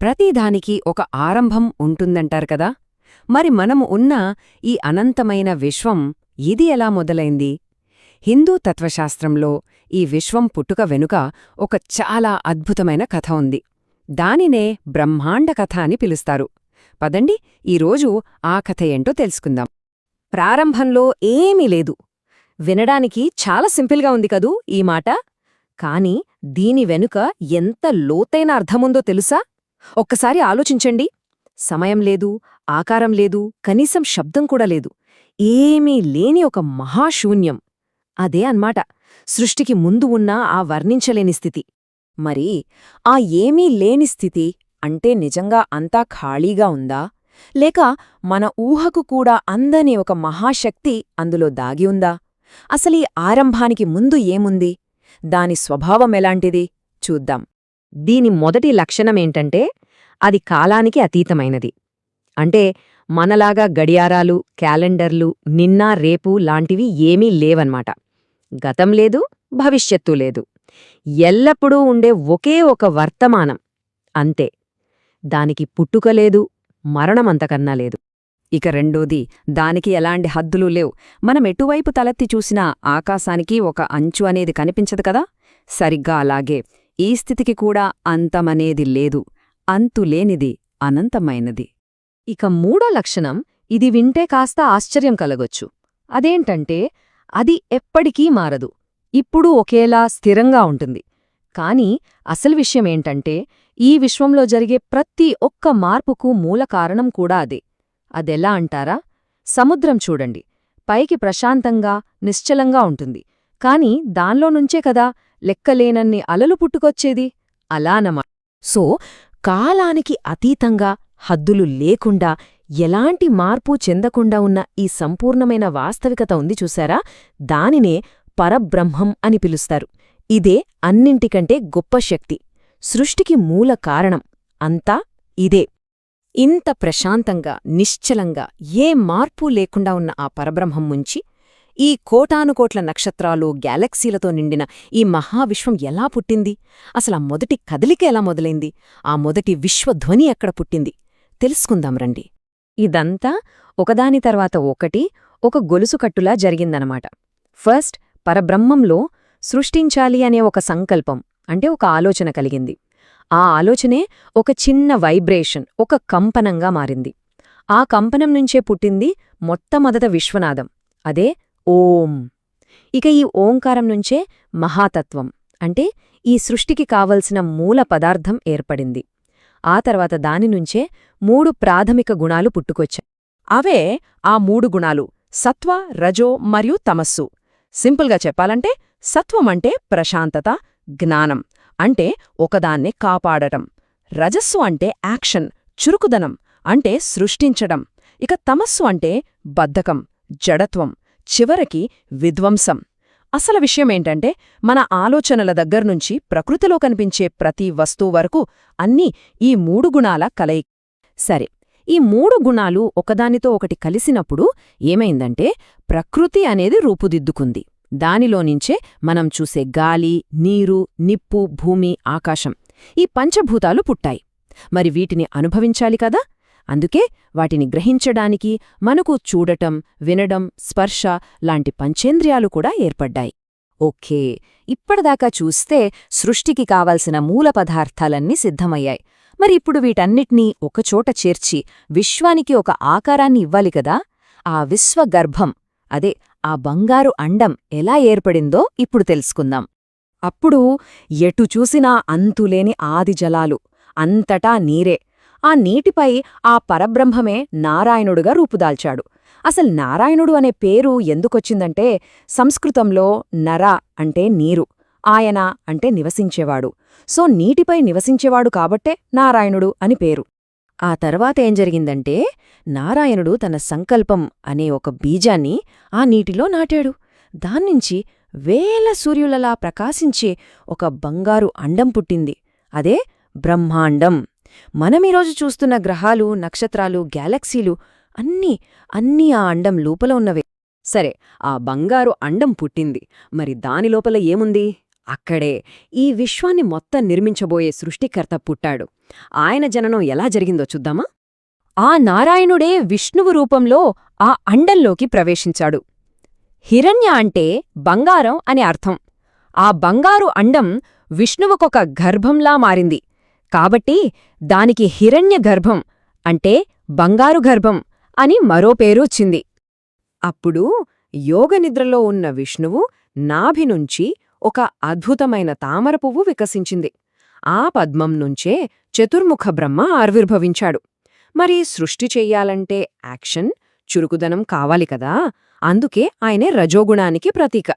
ప్రతిదానికి ఒక ఆరంభం ఉంటుందంటారు కదా? మరి మనము ఉన్న ఈ అనంతమైన విశ్వం ఇది ఎలా మొదలైంది? హిందూ తత్వశాస్త్రంలో ఈ విశ్వం పుట్టుక వెనుక ఒక చాలా అద్భుతమైన కథ ఉంది. దానినే బ్రహ్మాండ కథ అని పిలుస్తారు. పదండి ఈరోజు ఆ కథ ఏంటో తెలుసుకుందాం. ప్రారంభంలో ఏమీ లేదు. వినడానికి చాలా సింపుల్గా ఉంది కదూ ఈ మాట? కాని దీని వెనుక ఎంత లోతైన అర్థముందో తెలుసా? ఒక్కసారి ఆలోచించండి. సమయం లేదు ఆకారం లేదు కనీసం శబ్దం కూడా లేదు. ఏమీ లేని ఒక మహాశూన్యం. అదే అన్మాట సృష్టికి ముందు ఉన్న ఆ వర్ణించలేని స్థితి. మరి ఆ ఏమీ లేని స్థితి అంటే నిజంగా అంతా ఖాళీగా ఉందా? లేక మన ఊహకు కూడా అందని ఒక మహాశక్తి అందులో దాగి ఉందా? అసలీ ఆరంభానికి ముందు ఏముంది? దాని స్వభావం ఎలాంటిది? చూద్దాం. దీని మొదటి లక్షణమేంటంటే అది కాలానికి అతీతమైనది. అంటే మనలాగా గడియారాలు క్యాలెండర్లు నిన్న రేపు లాంటివి ఏమీ లేవన్నమాట గతం లేదు భవిష్యత్తు లేదు. ఎల్లప్పుడూ ఉండే ఒకే ఒక వర్తమానం. అంతే. దానికి పుట్టుక లేదు మరణమంతకన్నా లేదు. ఇక రెండోది దానికి ఎలాంటి హద్దులు లేవు. మనం ఎటువైపు తలెత్తి చూసినా ఆకాశానికి ఒక అంచు అనేది కనిపించదు కదా? సరిగ్గా అలాగే. ఈ స్థితికి కూడా అంతమనేది లేదు అంతులేనిది అనంతమైనది. ఇక మూడో లక్షణం ఇది వింటే కాస్త ఆశ్చర్యం కలగొచ్చు. అదేంటంటే అది ఎప్పటికీ మారదు. ఇప్పుడు ఒకేలా స్థిరంగా ఉంటుంది. కాని అసలు విషయమేంటంటే ఈ విశ్వంలో జరిగే ప్రతి ఒక్క మార్పుకు మూల కారణం కూడా అదే. అదెలా అంటారా? సముద్రం చూడండి. పైకి ప్రశాంతంగా నిశ్చలంగా ఉంటుంది. కాని దానిలో నుంచే కదా లెక్కలేనన్ని అలలు పుట్టుకొచ్చేది? అలానమా సో కాలానికి అతీతంగా హద్దులు లేకుండా ఎలాంటి మార్పు చెందకుండా ఉన్న ఈ సంపూర్ణమైన వాస్తవికత ఉంది చూసారా? దానినే పరబ్రహ్మం అని పిలుస్తారు. ఇదే అన్నింటికంటే గొప్ప శక్తి. సృష్టికి మూల కారణం అంతా ఇదే. ఇంత ప్రశాంతంగా నిశ్చలంగా ఏ మార్పు లేకుండా ఉన్న ఆ పరబ్రహ్మం ముంచి ఈ కోటానుకోట్ల నక్షత్రాలు గ్యాలక్సీలతో నిండిన ఈ మహావిశ్వం ఎలా పుట్టింది? అసలు ఆ మొదటి కదలిక ఎలా మొదలైంది? ఆ మొదటి విశ్వధ్వని ఎక్కడ పుట్టింది? తెలుసుకుందాం రండి. ఇదంతా ఒకదాని తర్వాత ఒకటి ఒక గొలుసుకట్టులా జరిగిందనమాట. ఫస్ట్ పరబ్రహ్మంలో సృష్టించాలి అనే ఒక సంకల్పం అంటే ఒక ఆలోచన కలిగింది. ఆ ఆలోచనే ఒక చిన్న వైబ్రేషన్ ఒక కంపనంగా మారింది. ఆ కంపనం నుంచే పుట్టింది మొట్టమొదట విశ్వనాథం. అదే ఓం. ఇక ఈ ఓంకారం నుంచే మహాతత్వం అంటే ఈ సృష్టికి కావలసిన మూల పదార్థం ఏర్పడింది. ఆ తర్వాత దానినుంచే మూడు ప్రాథమిక గుణాలు పుట్టుకొచ్చాయి. అవే ఆ మూడు గుణాలు సత్వ రజో మరియు తమస్సు. సింపుల్గా చెప్పాలంటే సత్వమంటే ప్రశాంతత జ్ఞానం అంటే ఒకదాన్నే కాపాడటం. రజస్సు అంటే యాక్షన్ చురుకుదనం అంటే సృష్టించడం. ఇక తమస్సు అంటే బద్ధకం జడత్వం. చివరికి విధ్వంసం. అసలు విషయమేంటంటే మన ఆలోచనల దగ్గర్నుంచి ప్రకృతిలో కనిపించే ప్రతి వస్తువు వరకు అన్నీ ఈ మూడు గుణాల కలయి. సరే ఈ మూడు గుణాలు ఒకదానితో ఒకటి కలిసినప్పుడు ఏమైందంటే ప్రకృతి అనేది రూపుదిద్దుకుంది. దానిలోనించే మనం చూసే గాలి నీరు నిప్పు భూమి ఆకాశం. ఈ పంచభూతాలు పుట్టాయి. మరి వీటిని అనుభవించాలి కదా? అందుకే వాటిని గ్రహించడానికి మనకు చూడటం వినడం స్పర్శ లాంటి పంచేంద్రియాలు కూడా ఏర్పడ్డాయి. ఓకే ఇప్పటిదాకా చూస్తే సృష్టికి కావలసిన మూల పదార్థాలన్నీ సిద్ధమయ్యాయి. మరి ఇప్పుడు వీటన్నిటినీ ఒకచోట చేర్చి విశ్వానికి ఒక ఆకారాన్ని ఇవ్వాలి కదా? ఆ విశ్వగర్భం అదే ఆ బంగారు అండం ఎలా ఏర్పడిందో ఇప్పుడు తెలుసుకుందాం. అప్పుడు ఎటు చూసినా అంతులేని ఆదిజలాలు అంతటా నీరే ఆ నీటిపై ఆ పరబ్రహ్మమే నారాయణుడుగా రూపుదాల్చాడు. అసలు నారాయణుడు అనే పేరు ఎందుకొచ్చిందంటే సంస్కృతంలో నర అంటే నీరు ఆయన అంటే నివసించేవాడు. సో నీటిపై నివసించేవాడు కాబట్టే నారాయణుడు అని పేరు. ఆ తర్వాత ఏం జరిగిందంటే నారాయణుడు తన సంకల్పం అనే ఒక బీజాన్ని ఆ నీటిలో నాటాడు. దాన్నించి వేల సూర్యులలా ప్రకాశించే ఒక బంగారు అండం పుట్టింది. అదే బ్రహ్మాండం. మనమీరోజు చూస్తున్న గ్రహాలు నక్షత్రాలు గ్యాలక్సీలు అన్నీ అన్నీ ఆ అండం లోపల ఉన్నవే. సరే ఆ బంగారు అండం పుట్టింది. మరి దాని లోపల ఏముంది? అక్కడే. ఈ విశ్వాన్ని మొత్తం నిర్మించబోయే సృష్టికర్త పుట్టాడు. ఆయన జననం ఎలా జరిగిందో చూద్దామా? ఆ నారాయణుడే విష్ణువు రూపంలో ఆ అండంలోకి ప్రవేశించాడు. హిరణ్య అంటే బంగారం అని అర్థం. ఆ బంగారు అండం విష్ణువుకొక గర్భంలా మారింది. కాబట్టి దానికి హిరణ్య గర్భం అంటే బంగారు గర్భం అని మరో పేరొచ్చింది అప్పుడు యోగనిద్రలో ఉన్న విష్ణువు నాభి నుంచి ఒక అద్భుతమైన తామర పువ్వు వికసించింది. ఆ పద్మం నుంచే చతుర్ముఖ బ్రహ్మ ఆవిర్భవించాడు. మరి సృష్టి చెయ్యాలంటే యాక్షన్ చురుకుదనం కావాలి కదా? అందుకే ఆయనే రజోగుణానికి ప్రతీక.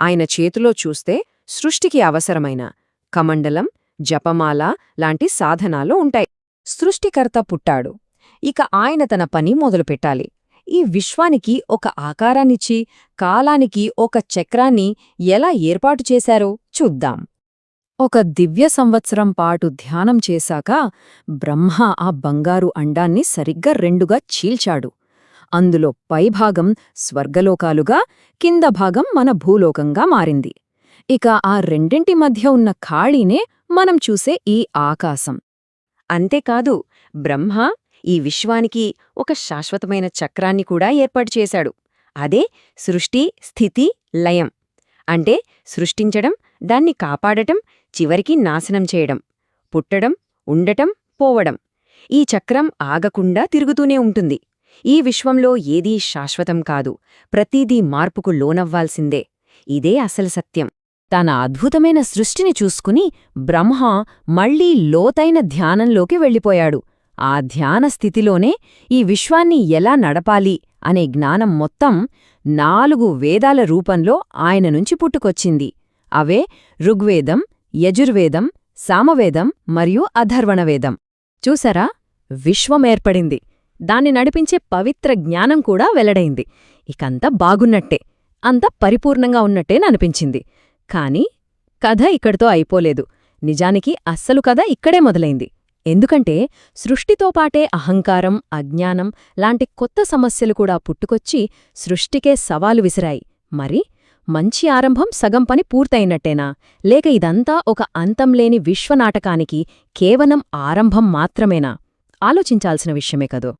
ఆయన చేతిలో చూస్తే సృష్టికి అవసరమైన కమండలం జపమాల లాంటి సాధనాలు ఉంటాయి. సృష్టికర్త పుట్టాడు. ఇక ఆయన తన పని మొదలుపెట్టాలి. ఈ విశ్వానికి ఒక ఆకారాన్నిచ్చి కాలానికి ఒక చక్రాన్ని ఎలా ఏర్పాటు చేశారో చూద్దాం. ఒక దివ్య సంవత్సరం పాటు ధ్యానం చేశాక బ్రహ్మ ఆ బంగారు అండాన్ని సరిగ్గా రెండుగా చీల్చాడు. అందులో పైభాగం స్వర్గలోకాలుగా కింద భాగం మన భూలోకంగా మారింది. ఇక ఆ రెండింటి మధ్య ఉన్న ఖాళీనే మనం చూసే ఈ ఆకాశం. అంతేకాదు బ్రహ్మ ఈ విశ్వానికి ఒక శాశ్వతమైన చక్రాన్ని కూడా ఏర్పాటు చేశాడు. అదే సృష్టి స్థితి లయం. అంటే సృష్టించడం దాన్ని కాపాడటం చివరికి నాశనం చేయడం పుట్టడం ఉండటం పోవడం. ఈ చక్రం ఆగకుండా తిరుగుతూనే ఉంటుంది. ఈ విశ్వంలో ఏదీ శాశ్వతం కాదు. ప్రతిదీ మార్పుకు లోనవ్వాల్సిందే. ఇదే అసలు సత్యం. తన అద్భుతమైన సృష్టిని చూసుకుని బ్రహ్మ మళ్ళీ లోతైన ధ్యానంలోకి వెళ్ళిపోయాడు. ఆ ధ్యాన స్థితిలోనే ఈ విశ్వాన్ని ఎలా నడపాలి అనే జ్ఞానం మొత్తం నాలుగు వేదాల రూపంలో ఆయన నుంచి పుట్టుకొచ్చింది. అవే ఋగ్వేదం యజుర్వేదం సామవేదం మరియు అధర్వణవేదం. చూసారా? విశ్వమేర్పడింది దాన్ని నడిపించే పవిత్ర జ్ఞానం కూడా వెల్లడైంది. ఇకంతా బాగున్నట్టే అంత పరిపూర్ణంగా ఉన్నట్టేననిపించింది. కాని కథ ఇక్కడితో అయిపోలేదు. నిజానికి అస్సలు కథ ఇక్కడే మొదలైంది. ఎందుకంటే సృష్టితో పాటే అహంకారం అజ్ఞానం లాంటి కొత్త సమస్యలు కూడా పుట్టుకొచ్చి సృష్టికే సవాలు విసిరాయి. మరి మంచి ఆరంభం సగం పని పూర్తయినట్టేనా? లేక ఇదంతా ఒక అంతంలేని విశ్వనాటకానికి కేవలం ఆరంభం మాత్రమేనా? ఆలోచించాల్సిన విషయమే కదో.